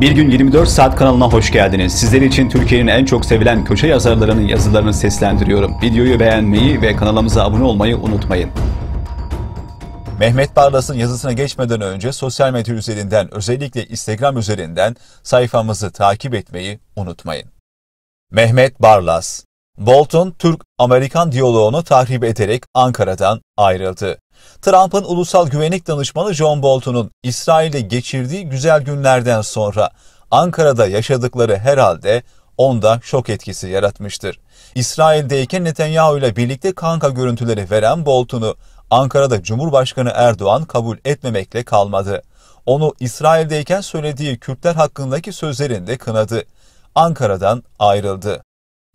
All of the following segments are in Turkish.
Bir gün 24 saat kanalına hoş geldiniz. Sizler için Türkiye'nin en çok sevilen köşe yazarlarının yazılarını seslendiriyorum. Videoyu beğenmeyi ve kanalımıza abone olmayı unutmayın. Mehmet Barlas'ın yazısına geçmeden önce sosyal medya üzerinden özellikle Instagram üzerinden sayfamızı takip etmeyi unutmayın. Mehmet Barlas Bolton, Türk-Amerikan diyaloğunu tahrip ederek Ankara'dan ayrıldı. Trump'ın ulusal güvenlik danışmanı John Bolton'un İsrail'de geçirdiği güzel günlerden sonra Ankara'da yaşadıkları herhalde onda şok etkisi yaratmıştır. İsrail'deyken Netanyahu ile birlikte kanka görüntüleri veren Bolton'u Ankara'da Cumhurbaşkanı Erdoğan kabul etmemekle kalmadı. Onu İsrail'deyken söylediği Kürtler hakkındaki sözlerinde kınadı. Ankara'dan ayrıldı.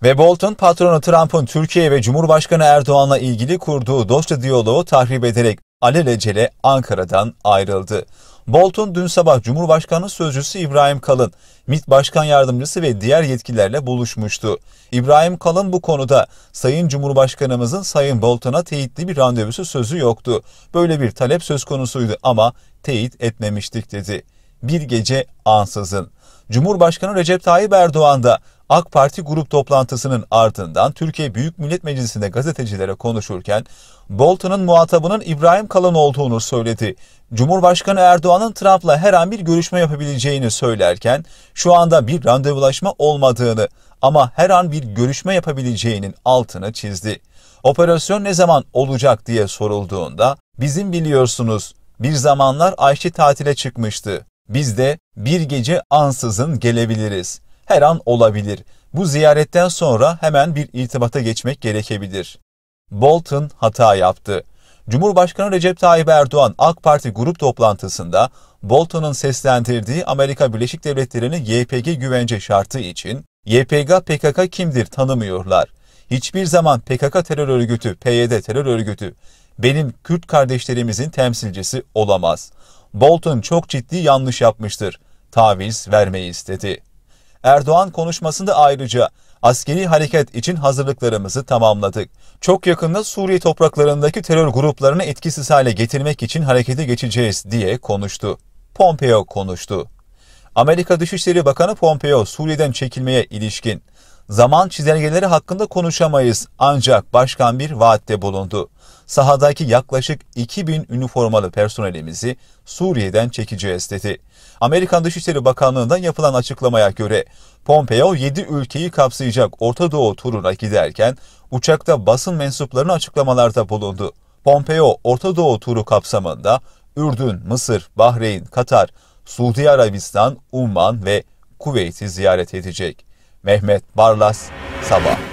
Ve Bolton patronu Trump'ın Türkiye ve Cumhurbaşkanı Erdoğan'la ilgili kurduğu dosya diyaloğu tahrip ederek alelacele Ankara'dan ayrıldı. Bolton dün sabah Cumhurbaşkanı Sözcüsü İbrahim Kalın, MİT Başkan Yardımcısı ve diğer yetkililerle buluşmuştu. İbrahim Kalın bu konuda Sayın Cumhurbaşkanımızın Sayın Bolton'a teyitli bir randevusu sözü yoktu. Böyle bir talep söz konusuydu ama teyit etmemiştik dedi. Bir gece ansızın. Cumhurbaşkanı Recep Tayyip Erdoğan da AK Parti grup toplantısının ardından Türkiye Büyük Millet Meclisi'nde gazetecilere konuşurken Bolton'un muhatabının İbrahim Kalın olduğunu söyledi. Cumhurbaşkanı Erdoğan'ın Trump'la her an bir görüşme yapabileceğini söylerken şu anda bir randevulaşma olmadığını ama her an bir görüşme yapabileceğinin altını çizdi. Operasyon ne zaman olacak diye sorulduğunda bizim biliyorsunuz bir zamanlar Ayşe tatile çıkmıştı. Biz de bir gece ansızın gelebiliriz. Her an olabilir. Bu ziyaretten sonra hemen bir irtibata geçmek gerekebilir. Bolton hata yaptı. Cumhurbaşkanı Recep Tayyip Erdoğan AK Parti grup toplantısında Bolton'un seslendirdiği Amerika Birleşik Devletleri'nin YPG güvence şartı için YPG PKK kimdir tanımıyorlar. Hiçbir zaman PKK terör örgütü, PYD terör örgütü benim Kürt kardeşlerimizin temsilcisi olamaz. Bolton çok ciddi yanlış yapmıştır. Taviz vermeyi istedi. Erdoğan konuşmasında ayrıca askeri hareket için hazırlıklarımızı tamamladık. Çok yakında Suriye topraklarındaki terör gruplarını etkisiz hale getirmek için harekete geçeceğiz diye konuştu. Pompeo konuştu. Amerika Dışişleri Bakanı Pompeo Suriye'den çekilmeye ilişkin zaman çizelgeleri hakkında konuşamayız ancak başkan bir vaatte bulundu. Sahadaki yaklaşık 2000 üniformalı personelimizi Suriye'den çekeceğiz dedi. Amerikan Dışişleri Bakanlığı'ndan yapılan açıklamaya göre Pompeo 7 ülkeyi kapsayacak Orta Doğu turuna giderken uçakta basın mensuplarına açıklamalarda bulundu. Pompeo Orta Doğu turu kapsamında Ürdün, Mısır, Bahreyn, Katar, Suudi Arabistan, Umman ve Kuveyt'i ziyaret edecek. Mehmet Barlas, Sabah.